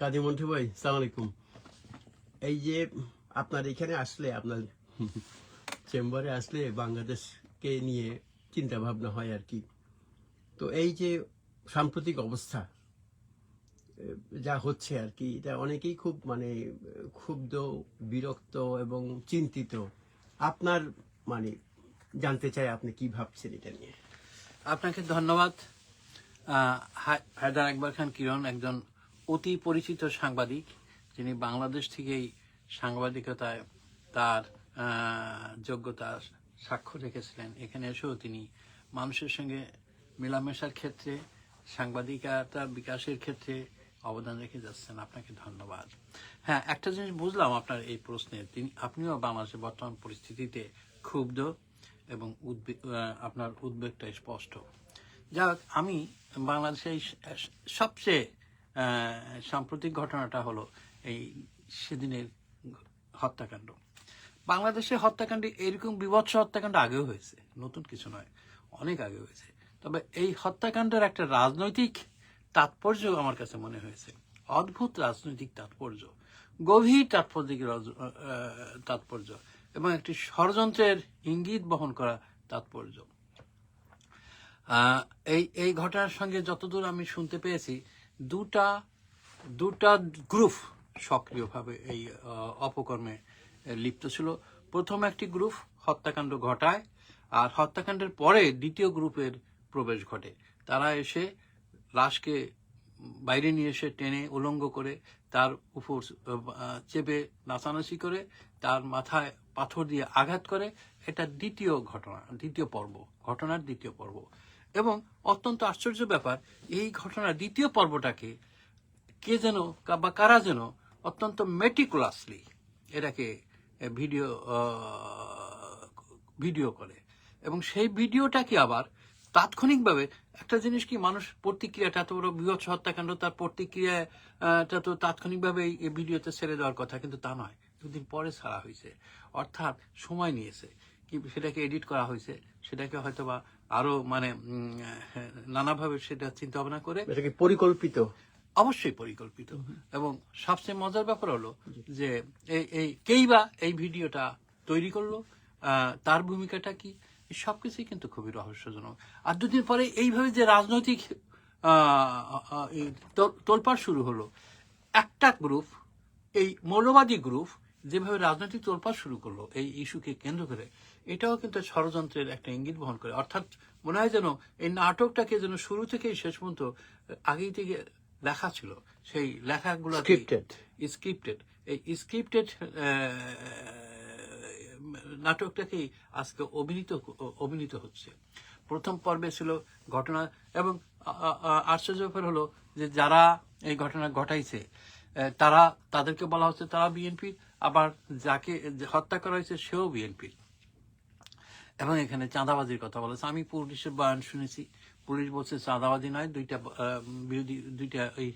কাজী মন্টু ভাই, সালাম আলাইকুম। এই যে আপনার এখানে আসলে, আপনার চেম্বারে আসলে বাংলাদেশকে নিয়ে চিন্তা ভাবনা হয় আর কি। তো এই যে সাম্প্রতিক অবস্থা যা হচ্ছে আর কি, এটা অনেকেই খুব মানে ক্ষুব্ধ, বিরক্ত এবং চিন্তিত। আপনার মানে জানতে চাই, আপনি কি ভাবছেন এটা নিয়ে? আপনাকে ধন্যবাদ। হায়দার আকবর খান কিরণ, একজন অতি পরিচিত সাংবাদিক যিনি বাংলাদেশ থেকেই সাংবাদিকতায় তার যোগ্যতা সাক্ষ্য রেখেছিলেন। এখানে এসেও তিনি মানুষের সঙ্গে মেলামেশার ক্ষেত্রে সাংবাদিকতা বিকাশের ক্ষেত্রে অবদান রেখে যাচ্ছেন। আপনাকে ধন্যবাদ। হ্যাঁ একটা জিনিস বুঝলাম আপনার এই প্রশ্নে। তিনি আপনিও বাংলাদেশের বর্তমান পরিস্থিতিতে ক্ষুব্ধ এবং উদ্বে- আহ, আপনার উদ্বেগটা স্পষ্ট। যাক আমি বাংলাদেশে সবচেয়ে সাম্প্রতিক ঘটনাটা হলো এই সেদিনের হত্যাকাণ্ড। বাংলাদেশে হত্যাকাণ্ড এরকম বিভৎস হত্যাকাণ্ড আগেও হয়েছে, নতুন কিছু নয়, অনেক আগে হয়েছে। তবে এই হত্যাকাণ্ডের একটা রাজনৈতিক তাৎপর্য আমার কাছে মনে হয়েছে। অদ্ভুত রাজনৈতিক তাৎপর্য, গভীর তাৎপর্যিক তাৎপর্য এবং একটি ষড়যন্ত্রের ইঙ্গিত বহন করা তাৎপর্য। এই এই ঘটনার সঙ্গে যতদূর আমি শুনতে পেয়েছি দুটা দুটা গ্রুপ সক্রিয়ভাবে এই অপকর্মে লিপ্ত ছিল। প্রথম একটি গ্রুপ হত্যাকাণ্ড ঘটায় আর হত্যাকাণ্ডের পরে দ্বিতীয় গ্রুপের প্রবেশ ঘটে। তারা এসে লাশকে বাইরে নিয়ে এসে টেনে উলঙ্গ করে তার উপর চেপে নাচানাচি করে তার মাথায় পাথর দিয়ে আঘাত করে। এটা দ্বিতীয় ঘটনা, দ্বিতীয় পর্ব, ঘটনার দ্বিতীয় পর্ব। এবং অত্যন্ত আশ্চর্য ব্যাপার, এই ঘটনার দ্বিতীয় পর্বটাকে কে যেন বা কারা যেন অত্যন্ত মেটিকুলাসলি এটাকে ভিডিও ভিডিও করে। এবং সেই ভিডিওটাকে আবার তাৎক্ষণিকভাবে একটা জিনিস কি মানুষ প্রতিক্রিয়াটা এত বড় বৃহৎ হত্যাকাণ্ড, তার প্রতিক্রিয়াটা তো তাৎক্ষণিকভাবে এই- ভিডিওতে ছেড়ে দেওয়ার কথা, কিন্তু তা নয়। দুদিন পরে ছাড়া হয়েছে অর্থাৎ সময় নিয়েছে। সেটাকে এডিট করা হয়েছে সেটাকে হয়তো বা আরও মানে নানাভাবে সেটা চিন্তা ভাবনা করে পরিকল্পিত। অবশ্যই পরিকল্পিত। এবং সবচেয়ে মজার ব্যাপার হলো যে এই কেই বা এই ভিডিওটা তৈরি করল তার ভূমিকাটা কি সবকিছুই কিন্তু খুবই রহস্যজনক। আর দুদিন পরে এইভাবে যে রাজনৈতিক আহ, আহ, তোল- তোলপাড় শুরু হলো একটা গ্রুপ এই মৌলবাদী গ্রুপ যেভাবে রাজনৈতিক তোলপাড় শুরু করল এই ইস্যুকে কেন্দ্র করে এটাও কিন্তু ষড়যন্ত্রের একটা ইঙ্গিত বহন করে। অর্থাৎ মনে হয় যেন এই নাটকটাকে যেন শুরু থেকেই শেষ পর্যন্ত আগেই থেকে লেখা ছিল। সেই লেখাগুলো. স্ক্রিপ্টেড এই স্ক্রিপ্টেড নাটকটাকেই আজকে অভিনীত অভিনীত হচ্ছে। প্রথম পর্বে ছিল ঘটনা এবং আশ্চর্য ব্যাপার হলো যে যারা এই ঘটনা ঘটাইছে তারা তাদেরকে বলা হচ্ছে তারা বিএনপির আবার যাকে হত্যা করা হয়েছে সেও বিএনপির। এবং এখানে চাঁদাবাজির কথা বলেছে। আমি পুলিশের বয়ান শুনেছি। পুলিশ বলছে চাঁদাবাজি নয়, দুইটা বিরোধী, দুইটা এই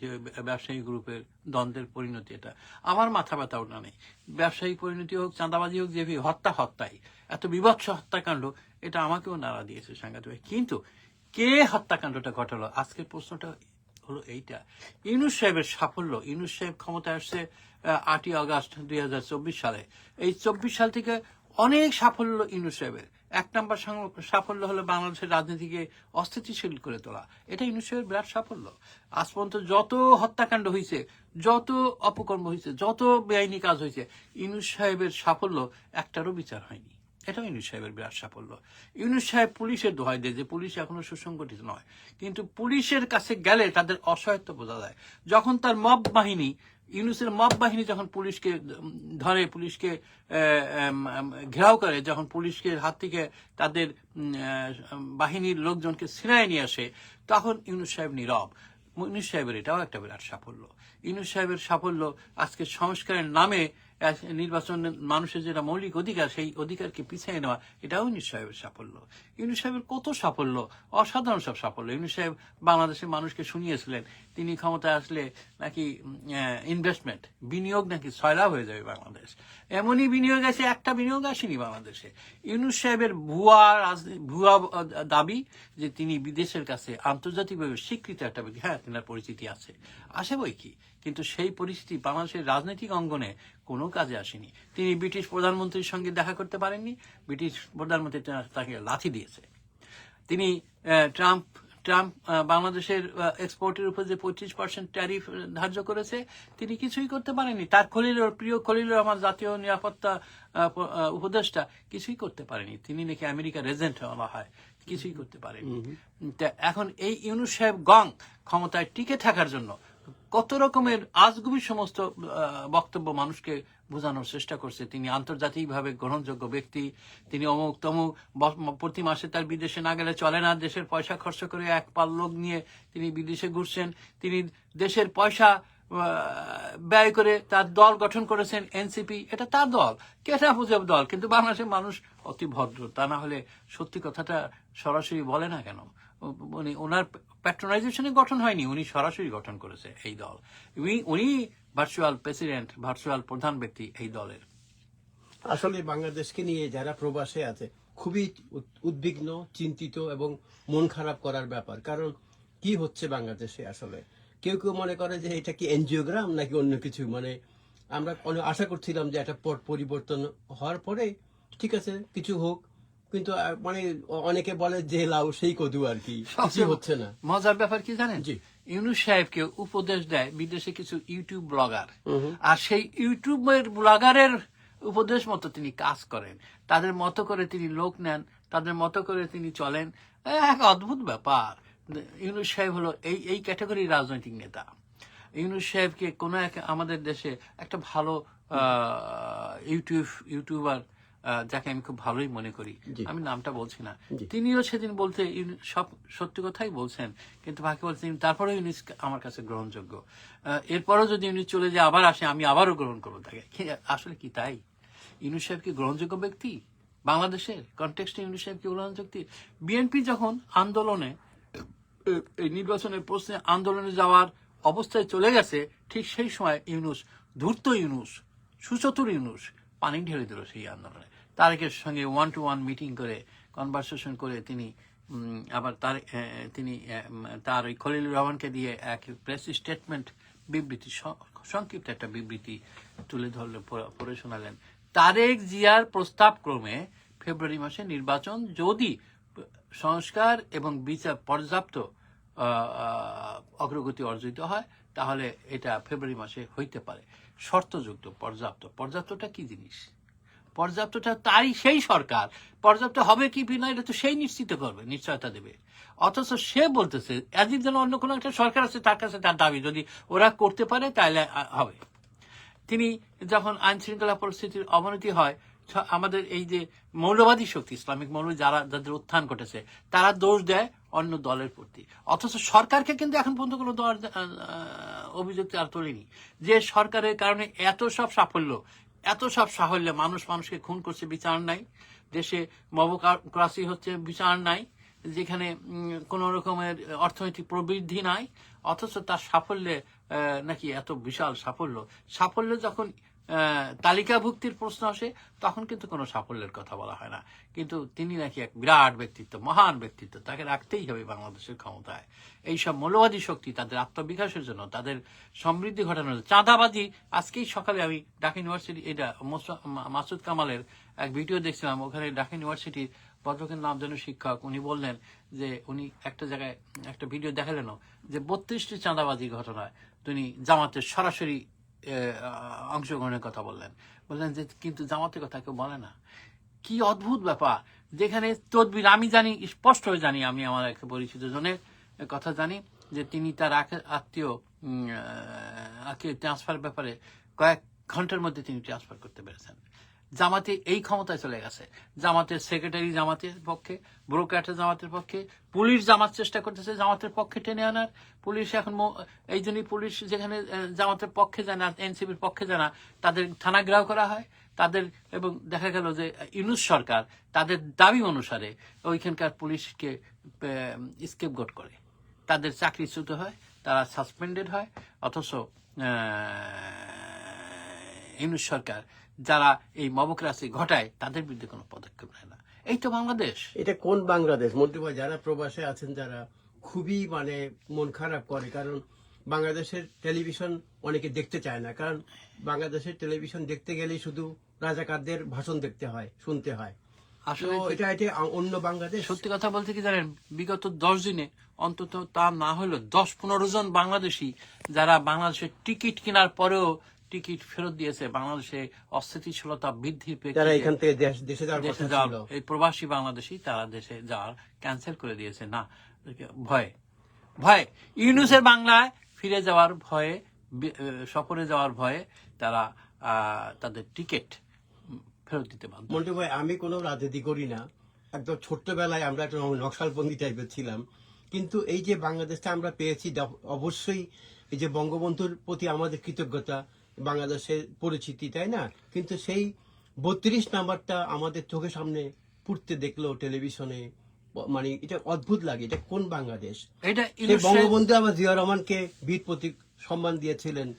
ব্যবসায়ী গ্রুপের দ্বন্দ্বের পরিণতি এটা। আমার মাথা ব্যথা ওটা নেই। ব্যবসায়ী পরিণতি হোক, চাঁদাবাজি হোক, যে হত্যা হত্যাই। এত বিভৎস হত্যাকাণ্ড, এটা আমাকেও নাড়া দিয়েছে সাংঘাতিক কিন্তু কে হত্যাকাণ্ডটা ঘটালো? আজকের প্রশ্নটা হলো এইটা। ইউনুস সাহেবের সাফল্য, ইউনুস সাহেব ক্ষমতায় আসছে আটই আগস্ট দুই হাজার চব্বিশ সালে। এই চব্বিশ সাল থেকে অনেক সাফল্য ইউনুস সাহেবের। এক নম্বর সাফল্য হলো বাংলাদেশের রাজনীতিকে অস্থিতিশীল করে তোলা। এটা ইউনুস সাহেবের বিরাট সাফল্য। আজ পর্যন্ত যত হত্যাকাণ্ড হয়েছে যত অপকর্ম হয়েছে যত বেআইনি কাজ হয়েছে ইউনুস সাহেবের সাফল্য একটারও বিচার হয়নি। এটাও ইউনুস সাহেবের বিরাট সাফল্য। ইউনুস সাহেব পুলিশের দোহাই দেয় যে পুলিশ এখনও সুসংগঠিত নয়। কিন্তু পুলিশের কাছে গেলে তাদের অসহায়ত্ব বোঝা যায়। যখন তার মব বাহিনী ইউনুসের মব বাহিনী যখন পুলিশকে ধরে, পুলিশকে ঘেরাও করে, যখন পুলিশকে হাত থেকে তাদের বাহিনীর লোকজনকে সিনায় নিয়ে আসে, তখন ইউনুস সাহেব নীরব। ইউনুস সাহেবের এটাও একটা বিরাট সাফল্য। ইউনুস সাহেবের সাফল্য আজকে সংস্কারের নামে নির্বাচন মানুষের যেটা মৌলিক অধিকার, সেই অধিকারকে পিছিয়ে নেওয়া, এটাও ইউনুস সাহেবের সাফল্য। ইউনুস সাহেবের কত সাফল্য? অসাধারণ সব সাফল্য। ইউনুস সাহেব বাংলাদেশের মানুষকে শুনিয়েছিলেন। তিনি ক্ষমতায় আসলে নাকি ইনভেস্টমেন্ট বিনিয়োগ নাকি ছয়লা হয়ে যাবে বাংলাদেশ। এমনই বিনিয়োগ আছে, একটা বিনিয়োগ আসেনি বাংলাদেশে। ইউনুস সাহেবের ভুয়া ভুয়া দাবি যে তিনি বিদেশের কাছে আন্তর্জাতিকভাবে স্বীকৃত একটা হ্যাঁ তেনার পরিচিতি আছে। আসে বই কি? কিন্তু সেই পরিস্থিতি বাংলাদেশের রাজনৈতিক অঙ্গনে কোনো কাজে আসেনি। তিনি ব্রিটিশ প্রধানমন্ত্রীর সঙ্গে দেখা করতে পারেননি ব্রিটিশ প্রধানমন্ত্রী তাকে লাথি দিয়েছে। তিনি ট্রাম্প ট্রাম্প বাংলাদেশের এক্সপোর্টের উপর যে পঁচিশ পার্সেন্ট ট্যারিফ ধার্য করেছে তিনি কিছুই করতে পারেননি। তার খলিল প্রিয় খলিল আমার জাতীয় নিরাপত্তা উপদেষ্টা কিছুই করতে পারেনি। তিনি নাকি আমেরিকার এজেন্ট বলা হয় কিছুই করতে পারেনি এখন এই ইউনুস সাহেব গং ক্ষমতায় টিকে থাকার জন্য কত রকমের আজগুবি সমস্ত বক্তব্য মানুষকে বোঝানোর চেষ্টা করছে। তিনি আন্তর্জাতিকভাবে গ্রহণযোগ্য ব্যক্তি, তিনি অমুক তমুক প্রতি মাসে তার বিদেশে না গেলে চলে না, দেশের পয়সা খরচ করে এক পাল লোক নিয়ে তিনি বিদেশে ঘুরছেন, তিনি দেশের পয়সা ব্যয় করে তার দল গঠন করেছেন এনসিপি, এটা তার দল। কেটা বুঝে দল? কিন্তু বাংলাদেশের মানুষ অতি ভদ্র, তা না হলে সত্যি কথাটা সরাসরি বলে না কেন? উনি, ওনার প্যাট্রোনাইজেশনে গঠন হয়নি, উনি সরাসরি গঠন করেছে এই দল। উনি উনি ভার্চুয়াল প্রেসিডেন্ট ভার্চুয়াল প্রধান ব্যক্তি এই দলের। আসলে বাংলাদেশকে নিয়ে যারা প্রবাসে আছে, খুবই উদ্বিগ্ন, চিন্তিত এবং মন খারাপ করার ব্যাপার। কারণ কি হচ্ছে বাংলাদেশে আসলে? কেউ কেউ মনে করে যে এটা কি এনজিওগ্রাম নাকি অন্য কিছু? মানে আমরা অনেক আশা করছিলাম যে একটা পট পরিবর্তন হওয়ার পরে ঠিক আছে কিছু হোক। কিন্তু মানে অনেকে বলে যে লাউ সেই কদু আর কি। হচ্ছে না। মজার ব্যাপার কি জানেন? জি। ইউনুস সাহেবকে উপদেশ দেয় বিদেশে কিছু ইউটিউব ব্লগার। আর সেই ইউটিউবের ব্লগারের উপদেশ মতো তিনি কাজ করেন। তাদের মতো করে তিনি লোক নেন তাদের মতো করে তিনি চলেন। এক অদ্ভুত ব্যাপার। ইউনুস সাহেব হলো এই এই ক্যাটাগরির রাজনৈতিক নেতা। ইউনুস সাহেবকে কোনো এক আমাদের দেশে একটা ভালো আহ, ইউটিউব ইউটিউবার যাকে আমি খুব ভালোই মনে করি। আমি নামটা বলছি না। তিনিও সেদিন বলতে সব সত্যি কথাই বলছেন কিন্তু বাকি বলছেন তারপরেও ইউনিস আমার কাছে গ্রহণযোগ্য। এরপরও যদি ইউনিস চলে যায় আবার আসে আমি আবারও গ্রহণ করব তাকে। আসলে কি তাই? ইউনুস সাহেব কি গ্রহণযোগ্য ব্যক্তি? বাংলাদেশের কনটেক্সটে ইউনুস সাহেব কি গ্রহণযোগ্য বিএনপি যখন আন্দোলনে এই নির্বাচনের প্রশ্নে আন্দোলনে যাওয়ার অবস্থায় চলে গেছে ঠিক সেই সময় ইউনুস, ধূর্ত ইউনুস, সুচতুর ইউনুস পানি ঢেলে দিল সেই আন্দোলনে। তারেকের সঙ্গে ওয়ান টু ওয়ান মিটিং করে কনভারসেশন করে তিনি আবার তার তিনি তার ওই খলিলুর রহমানকে দিয়ে এক প্রেস স্টেটমেন্ট বিবৃতি সংক্ষিপ্ত একটা বিবৃতি তুলে ধরলে, পড়ে শোনালেন। তারেক জিয়ার প্রস্তাব ক্রমে ফেব্রুয়ারি মাসে নির্বাচন যদি সংস্কার এবং বিচার পর্যাপ্ত অগ্রগতি অর্জিত হয়, তাহলে এটা ফেব্রুয়ারি মাসে হইতে পারে। শর্তযুক্ত পর্যাপ্ত। পর্যাপ্তটা কি জিনিস? পর্যাপ্তটা তারই সেই সরকার। পর্যাপ্ত হবে কি না, এটা তো সেই নিশ্চিত করবে, নিশ্চয়তা দেবে। অথচ সে বলতেছে, এদিক যেন অন্য কোনো একটা সরকার আছে, তার কাছে তার দাবি। যদি ওরা করতে পারে, তাহলে হবে। তিনি যখন আইন শৃঙ্খলা পরিস্থিতির অবনতি হয় আমাদের এই যে মৌলবাদী শক্তি, ইসলামিক মৌল যারা যাদের উত্থান ঘটেছে, তারা দোষ দেয় অন্য দলের প্রতি। অথচ সরকারকে কিন্তু এখন পর্যন্ত কোনো দল অভিযোগ আর তোলেনি। যে সরকারের কারণে এত সব সাফল্য, এত সব সাফল্য মানুষ মানুষকে খুন করছে, বিচার নাই। দেশে মবক্রাসি হচ্ছে, বিচার নাই। যেখানে কোনো রকমের অর্থনৈতিক প্রবৃদ্ধি নাই। অথচ তার সাফল্যে নাকি এত বিশাল সাফল্য। সাফল্য যখন তালিকাভুক্তির প্রশ্ন আসে, তখন কিন্তু কোনো সাফল্যের কথা বলা হয় না। কিন্তু তিনি নাকি এক বিরাট ব্যক্তিত্ব, মহান ব্যক্তিত্ব, তাকে রাখতেই হবে বাংলাদেশের ক্ষমতায়। এইসব মৌলবাদী শক্তি তাদের আত্মবিকাশের জন্য, তাদের সমৃদ্ধি ঘটানোর চাঁদাবাজি, আজকেই সকালে আমি ঢাকা ইউনিভার্সিটি, এটা মাসুদ কামালের এক ভিডিও দেখছিলাম, ওখানে ঢাকা ইউনিভার্সিটির ভদ্রকের নাম যেন শিক্ষক, উনি বললেন যে, উনি একটা জায়গায় একটা ভিডিও দেখালেন যে, বত্রিশটি চাঁদাবাজির ঘটনায় তিনি জামাতের সরাসরি অংশগ্রহণের কথা বললেন। বললেন যে, কিন্তু জামাতের কথা কেউ বলে না। কি অদ্ভুত ব্যাপার। যেখানে তদবির, আমি জানি স্পষ্ট হয়ে জানি, আমি আমার এক পরিচিত জনের কথা জানি, যে তিনি তার আত্মীয় আত্মীয় ট্রান্সফার ব্যাপারে কয়েক ঘণ্টার মধ্যে তিনি ট্রান্সফার করতে পেরেছেন। জামাতে এই ক্ষমতায় চলে গেছে। জামাতের সেক্রেটারি জামাতের পক্ষে ব্রোকারটা জামাতের পক্ষে পুলিশ জামাত চেষ্টা করতেছে জামাতের পক্ষে টেনে আনার। পুলিশ এখন এই জন্যই পুলিশ যেখানে জামাতের পক্ষে যায় না, এনসিপির পক্ষে যায় না, তাদের থানা গ্রাহ করা হয়। তাদের এবং দেখা গেল যে, ইউনুস সরকার তাদের দাবি অনুসারে ওইখানকার পুলিশকে স্কেপ গোট করে। তাদের চাকরিচ্যুত হয়, তারা সাসপেন্ডেড হয়, অথচ ইউনুস সরকার যারা এই মবক্রাসি ঘটায় তাদের বিরুদ্ধে কোনো পদক্ষেপ নেয় না। এই তো বাংলাদেশ। এটা কোন বাংলাদেশ? মন্ত্রী ভাই যারা প্রবাসে আছেন যারা খুবই মানে মন খারাপ করে কারণ বাংলাদেশের টেলিভিশন অনেকে দেখতে চায় না। কারণ বাংলাদেশের টেলিভিশন দেখতে গেলেই শুধু রাজাকারদের ভাষণ দেখতে হয় শুনতে হয়। আসলে এটা এটা অন্য বাংলাদেশ। সত্যি কথা বলতে কি জানেন বিগত দশ দিনে অন্তত তা না হলেও দশ পনেরো জন বাংলাদেশি যারা বাংলাদেশের টিকিট কেনার পরেও টিকিট ফেরত দিয়েছে বাংলাদেশে অস্থিতিশীলতা বৃদ্ধির যারা এখান থেকে দেশে যাওয়ার দেশে যাওয়ার এই প্রবাসী বাংলাদেশি তারা দেশে যাওয়ার ক্যান্সেল করে দিয়েছে। না ভয়ে ভয়ে। ইউনুসের বাংলায় ফিরে যাওয়ার ভয়ে সফরে যাওয়ার ভয়ে তারা তাদের টিকিট ফেরত দিতে বাধ্য। মন্টু ভাই আমি কোনো রাজনীতি করি না। একদম ছোট্টবেলায় আমরা একটা নকশালবন্দি টাইপের ছিলাম। কিন্তু এই যে বাংলাদেশটা আমরা পেয়েছি অবশ্যই এই যে বঙ্গবন্ধুর প্রতি আমাদের কৃতজ্ঞতা বাংলাদেশের পরিচিতি তাই না? কিন্তু সেই বত্রিশ নাম্বারটা আমাদের চোখের সামনে ফুটতে দেখল টেলিভিশনে। মানে এটা অদ্ভুত লাগে এটা কোন বাংলাদেশ? এটা বঙ্গবন্ধু আবার জিয়া রহমানকে বীর প্রতীক সম্মান দিয়েছিলেন।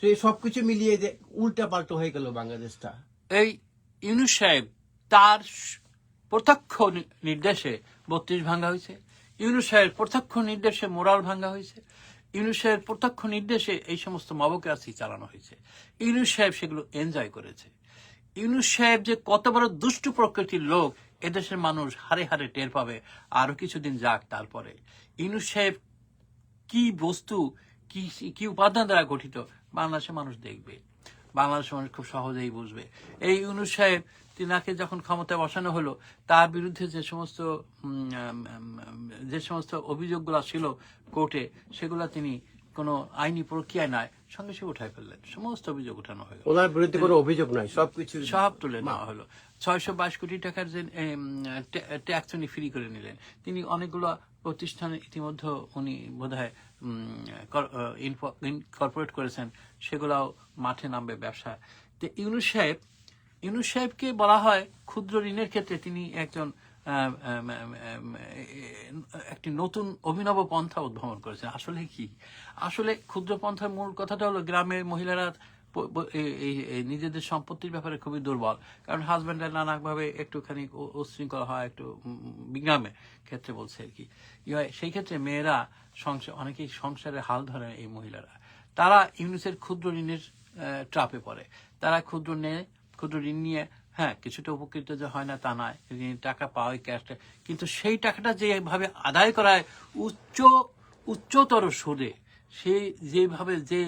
সেই সবকিছু মিলিয়ে যে উল্টা পাল্টা হয়ে গেল বাংলাদেশটা। এই ইউনুস সাহেব তার প্রত্যক্ষ নির্দেশে বত্রিশ ভাঙ্গা হয়েছে। ইউনুস সাহেব প্রত্যক্ষ নির্দেশে মোরাল ভাঙ্গা হয়েছে। ইউনুস সাহেবের প্রত্যক্ষ নির্দেশে এই সমস্ত মবক্রাসি চালানো হয়েছে। ইউনুস সাহেব সেগুলো এনজয় করেছে। ইউনুস সাহেব যে কত বড় দুষ্টু প্রকৃতির লোক, এদেশের মানুষ হারে হারে টের পাবে, আরও কিছুদিন যাক তারপরে ইউনুস সাহেব কি বস্তু, কি কি উপাদান দ্বারা গঠিত, বাংলাদেশের মানুষ দেখবে। বাংলাদেশের মানুষ খুব সহজেই বুঝবে। এই ইউনুস সাহেব তিনাকে যখন ক্ষমতায় বসানো হলো তার বিরুদ্ধে যে সমস্ত যে সমস্ত অভিযোগগুলো ছিল কোর্টে সেগুলো তিনি কোনো আইনি প্রক্রিয়ায় নয় সঙ্গে সঙ্গে উঠাই ফেললেন। সমস্ত অভিযোগ উঠানো হয়ে গেল ওনার বিরুদ্ধে কোনো অভিযোগ নাই সবকিছু সব তুলে নেওয়া হলো। ছয়শো বাইশ কোটি টাকার যে ট্যাক্স উনি ফ্রি করে নিলেন। তিনি অনেকগুলো প্রতিষ্ঠানে ইতিমধ্যে উনি বোধ হয় ইনকর্পোরেট করেছেন সেগুলাও মাঠে নামবে ব্যবসা। তো ইউনুস সাহেব ইউনুস সাহেবকে বলা হয় ক্ষুদ্র ঋণের ক্ষেত্রে তিনি একজন একটি নতুন অভিনব পন্থা উদ্ভাবন করেছেন। আসলে কি? আসলে ক্ষুদ্র পন্থার মূল কথাটা হলো গ্রামের মহিলারা নিজেদের সম্পত্তির ব্যাপারে খুবই দুর্বল। কারণ হাজব্যান্ডের নানাভাবে একটুখানি উ- উচ্ছৃঙ্খল হয়, একটু বিগ্রামে ক্ষেত্রে বলছে আর কি। সেই ক্ষেত্রে মেয়েরা সংসার অনেকেই সংসারে হাল ধরে এই মহিলারা। তারা ইউনিসের ক্ষুদ্র ঋণের ট্রাপে পড়ে। তারা ক্ষুদ্র নেয় ক্ষুদ্র ঋণ নিয়ে হ্যাঁ কিছুটা উপকৃত যে হয় না তা নয়, ঋণের টাকা পাওয়াই ক্যাশটা কিন্তু সেই টাকাটা যেভাবে আদায় করায়, উচ্চ, উচ্চতর সুদে সে যেভাবে যে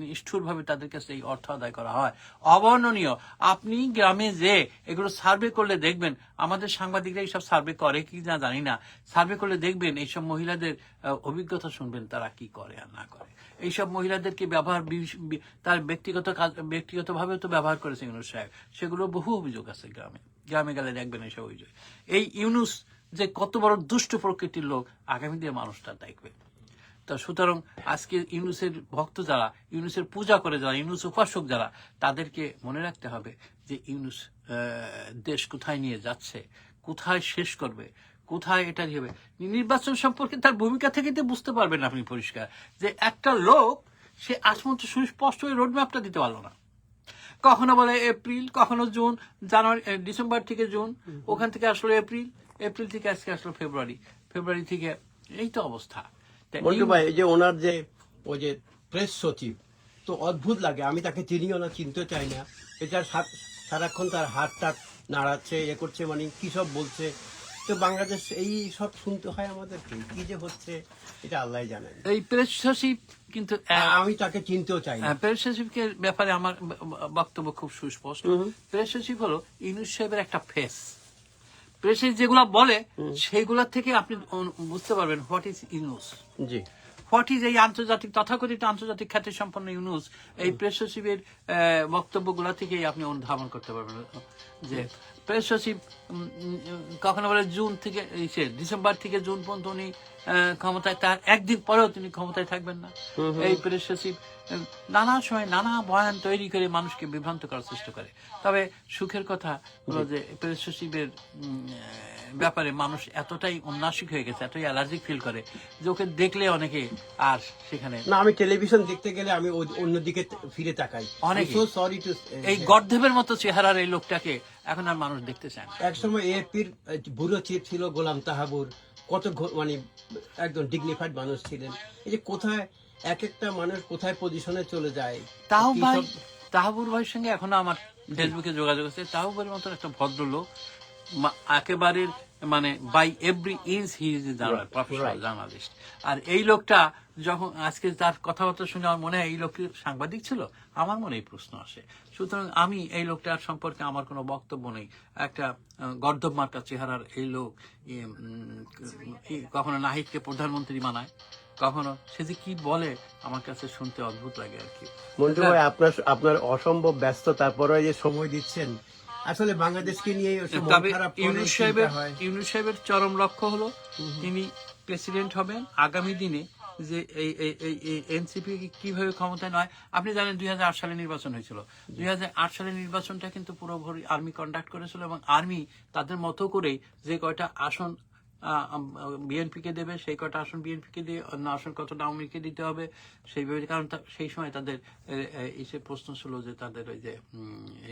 নিষ্ঠুর ভাবে তাদের কাছে এই অর্থ আদায় করা হয়। অবর্ণনীয়, আপনি গ্রামে যে এগুলো সার্ভে করলে দেখবেন, আমাদের সাংবাদিকরা এইসব সার্ভে করে কি না জানি না। সার্ভে করলে দেখবেন এইসব মহিলাদের অভিজ্ঞতা শুনবেন তারা কি করে আর না করে। এইসব মহিলাদেরকে ব্যবহার তার ব্যক্তিগত কাজ, ব্যক্তিগতভাবেও তো ব্যবহার করেছে ইউনুস সাহেব। সেগুলো বহু অভিযোগ আছে গ্রামে। গ্রামে গেলে দেখবেন এইসব অভিযোগ। এই ইউনুস যে কত বড় দুষ্ট প্রকৃতির লোক, আগামী দিনে মানুষটা দেখবে তা সুতরাং আজকে ইউনুসের ভক্ত যারা ইউনুসের পূজা করে যারা ইউনুস উপাসক যারা তাদেরকে মনে রাখতে হবে যে ইউনুস দেশ কোথায় নিয়ে যাচ্ছে কোথায় শেষ করবে কোথায় এটা হবে। নির্বাচন সম্পর্কে তার ভূমিকা থেকে তো বুঝতে পারবেন আপনি পরিষ্কার যে একটা লোক সে আজ পর্যন্ত সুস্পষ্ট রোডম্যাপটা দিতে পারল না। কখনো বলে এপ্রিল কখনো জুন জানুয়ারি ডিসেম্বর থেকে জুন ওখান থেকে আসলো এপ্রিল এপ্রিল থেকে আজকে আসলো ফেব্রুয়ারি ফেব্রুয়ারি থেকে এই তো অবস্থা। ভাই এই যে ওনার যে ওই যে প্রেস সচিব তো অদ্ভুত লাগে। আমি তাকে চিনিও না চিনতে চাই না। এটা সারাক্ষণ তার হাত টাত নাড়াচ্ছে এ করছে মানে কি সব বলছে। তো বাংলাদেশ এই সব শুনতে হয় আমাদেরকে কি যে হচ্ছে এটা আল্লাহ জানেন। এই প্রেস সচিব কিন্তু আমি তাকে চিনতেও চাই না। হ্যাঁ, প্রেস সচিবকে ব্যাপারে আমার বক্তব্য খুব সুস্পষ্ট। প্রেস সচিব হলো ইউনুস সাহেবের একটা ফেস প্রেসে যেগুলা বলে সেগুলা থেকে আপনি বুঝতে পারবেন what is Yunus ji. What is এই আন্তর্জাতিক তথাকথিত আন্তর্জাতিক খ্যাতি সম্পন্ন ইউনুস এই প্রেস সচিবের বক্তব্যগুলো থেকেই আপনি অনুধাবন করতে পারবেন। যে প্রেস সচিব কখনো বলে জুন থেকে সে ডিসেম্বর থেকে জুন পর্যন্ত উনি ক্ষমতায় তার একদিন পরেও তিনি ক্ষমতায় থাকবেন না। এই প্রেস সচিব নানা সময় নানা বয়ান তৈরি করে মানুষকে বিভ্রান্ত করার চেষ্টা করে। তবে সুখের কথা হলো যে প্রেস সচিবের ব্যাপারে মানুষ এতটাই উন্নাসিক হয়ে গেছে এতটাই অ্যালার্জিক ফিল করে যে ওকে দেখলে অনেকে আর সেখানে না আমি টেলিভিশন দেখতে গেলে আমি অন্যদিকে ফিরে তাকাই। অনেকে। সরি টু এই গর্ধবের মতো চেহারার এই লোকটাকে এখন আর মানুষ দেখতে চায় না। এক সময় এপির বুড়ো চিফ ছিল গোলাম তাহাবুর কত মানে একদম ডিগনিফাইড মানুষ ছিলেন। এই যে কোথায় এক একটা মানুষ কোথায় পজিশনে চলে যায় তাও ভাই তাহাবুর ভাইয়ের সঙ্গে এখনও আমার ফেসবুকে যোগাযোগ আছে। তাহাবুরের মতন একটা ভদ্রলোক একেবারে মানে by every inch he is professional journalist আর এই লোকটা যখন আজকে তার কথাবার্তা শুনে আমার মনে হয় এই লোকটি সাংবাদিক ছিল আমার মনে এই প্রশ্ন আসে। সুতরাং আমি এই লোকটার সম্পর্কে আমার কোনো বক্তব্য নেই। একটা আহ, গর্দব মার্কা চেহারার এই লোক ই, উম, ই, কখনো নাহিদকে প্রধানমন্ত্রী মানায় কখনো সে যে কি বলে আমার কাছে শুনতে অদ্ভুত লাগে আর কি। মন্টু ভাই আপনার আপনার অসম্ভব ব্যস্ত তারপরে যে সময় দিচ্ছেন আসলে বাংলাদেশকে নিয়ে তবে ইউনুস সাহেবের ইউনুস সাহেবের চরম লক্ষ্য হলো তিনি প্রেসিডেন্ট হবেন আগামী দিনে যে এই এই এনসিপি কীভাবে ক্ষমতায় নয়। আপনি জানেন দুই হাজার আট সালে নির্বাচন হয়েছিল। দুই সালে নির্বাচনটা কিন্তু পুরোপুরি আর্মি কন্ডাক্ট করেছিল এবং আর্মি তাদের মতো করেই যে কয়টা আসন বিএনপি কে দেবে, সেই কটা আসন বিএনপিকে দিয়ে, অন্য আসন কতটা আওয়ামী লীগকে দিতে হবে সেইভাবে কারণ সেই সময় তাদের এসে প্রশ্ন ছিল যে তাদের ওই যে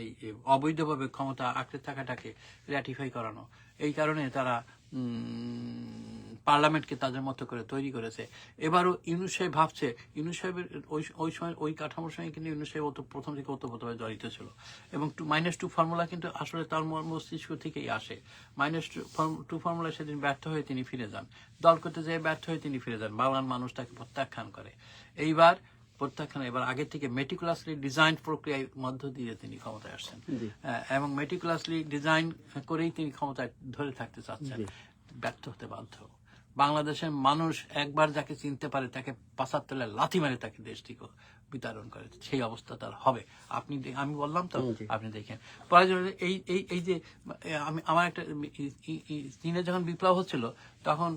এই এই অবৈধভাবে ক্ষমতা আঁকড়ে থাকাটাকে র্যাটিফাই করানো। এই কারণে তারা পার্লামেন্টকে তাদের মতো করে তৈরি করেছে। এবারও ইউনুস সাহেব ভাবছে ইউনুস সাহেবের ওই ওই সময় ওই কাঠামোর সঙ্গে কিন্তু ইউনুস সাহেব অত- প্রথম থেকে ওতপ্রোতভাবে জড়িত ছিল। এবং টু মাইনাস টু ফর্মুলা কিন্তু আসলে তার মস্তিষ্ক থেকেই আসে। মাইনাস টু টু ফর্মুলা সেদিন ব্যর্থ হয়ে তিনি ফিরে যান। দল করতে যেয়ে ব্যর্থ হয়ে তিনি ফিরে যান। বাংলার মানুষ তাকে প্রত্যাখ্যান করে। এইবার প্রত্যাখ্যান এবার আগে থেকে মেটিকুলাসলি ডিজাইন প্রক্রিয়ার মধ্য দিয়ে তিনি ক্ষমতায় আসছেন। এবং মেটিকুলাসলি ডিজাইন করেই তিনি ক্ষমতায় ধরে থাকতে চাচ্ছেন। ব্যর্থ হতে বাধ্য। বাংলাদেশের মানুষ একবার যাকে চিনতে পারে তাকে পাশার তলে লাথি মেরে তাকে দেশ থেকে বিতরণ করে। সেই অবস্থা তার হবে। আপনি আমি বললাম তো? আপনি দেখেন। এই এই এই যে আমি আমার একটা চীনে যখন বিপ্লব হচ্ছিল তখন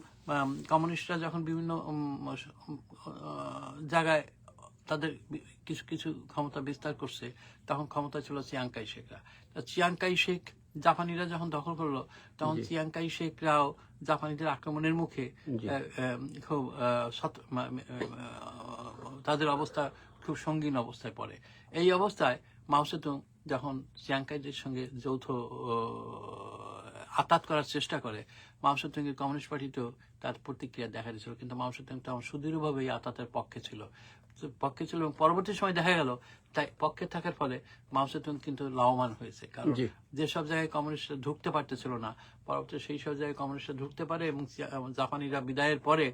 কমিউনিস্টরা যখন বিভিন্ন জায়গায় তাদের কিছু কিছু ক্ষমতা বিস্তার করছে তখন ক্ষমতা ছিল চিয়াংকাই শেখরা। চিয়াংকাই শেখ জাপানিরা যখন দখল করল তখন চিয়াংকাই শেখরাও জাপানিদের আক্রমণের মুখে খুব তাদের অবস্থা খুব সঙ্গীন অবস্থায় পড়ে। এই অবস্থায় মাও সেতুং যখন চিয়াংকাইদের সঙ্গে যৌথ আতাত করার চেষ্টা করে মাও সেতুং এর কমিউনিস্ট পার্টিতেও তার প্রতিক্রিয়া দেখা দিয়েছিল। কিন্তু মাও সেতুং তখন সুদৃঢ়ভাবে এই আতাতের পক্ষে ছিল। পক্ষে ছিল এবং পরবর্তী সময় দেখা গেল তাই পক্ষে থাকার ফলে মাও সেতুং কিন্তু লাভবান হয়েছে। কারণ। যেসব জায়গায় কমিউনিস্টরা ঢুকতে পারতেছিল না পরবর্তী সেই সব জায়গায় কমিউনিস্টরা ঢুকতে পারে এবং জাপানিরা বিদায়ের পরে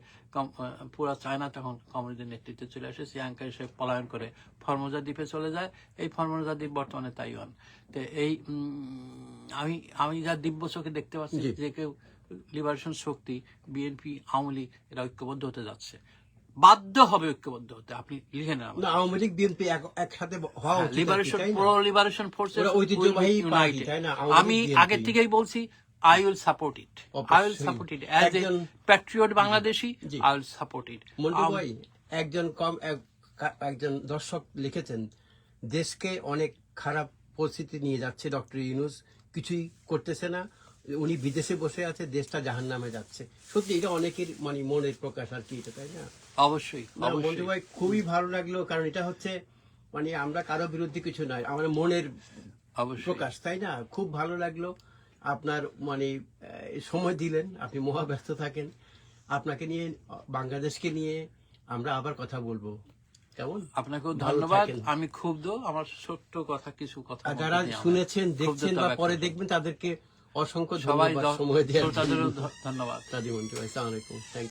পুরা চায়না তখন কমিউনিস্টের নেতৃত্বে চলে আসে শ্রীলঙ্কা এসে পলায়ন করে ফর্মোজা দ্বীপে চলে যায়। এই ফর্মোজা দ্বীপ বর্তমানে তাইওয়ান। তো এই আমি আমি যা দিব্য চোখে দেখতে পাচ্ছি যে কেউ লিবারেশন শক্তি বিএনপি আওয়ামী লীগ এরা ঐক্যবদ্ধ হতে যাচ্ছে। বাধ্য হবে ঐক্যবদ্ধ হতে। আপনি লিখে নেন আওয়ামী লীগ বিএনপি একসাথে লিবারেশন প্রো লিবারেশন ফোর্স ঐতিহ্যবাহী তাই না? আমি BNP থেকেই বলছি I will support it I will support it as a patriot Bangladeshi I will support it একজন কম এক- একজন দর্শক লিখেছেন দেশকে অনেক খারাপ পরিস্থিতি নিয়ে যাচ্ছে ডক্টর ইউনুস কিছুই করতেছে না। উনি বিদেশে বসে আছে দেশটা জাহান নামে যাচ্ছে। সত্যি এটা অনেকের মানে মনের প্রকাশ আর কি এটা তাই না? অবশ্যই অবশ্যই। ভাই খুবই ভালো লাগল কারণ এটা হচ্ছে মানে আমরা কারও বিরুদ্ধে কিছু নয় আমার মনের প্রকাশ তাই না? খুব ভালো লাগল আপনার মানে সময় দিলেন আপনি মহাব্যস্ত থাকেন। আপনাকে নিয়ে বাংলাদেশকে নিয়ে আমরা আবার কথা বলব। কেমন? আপনাকেও ধন্যবাদ। আমি ক্ষুব্ধ আমার ছোট্ট কথা কিছু কথা যারা শুনেছেন দেখছেন বা পরে দেখবেন তাদেরকে অসংখ্য সবাই ধন্যবাদ। সময় ধ- ধন্যবাদ। মন্টু থ্যাংক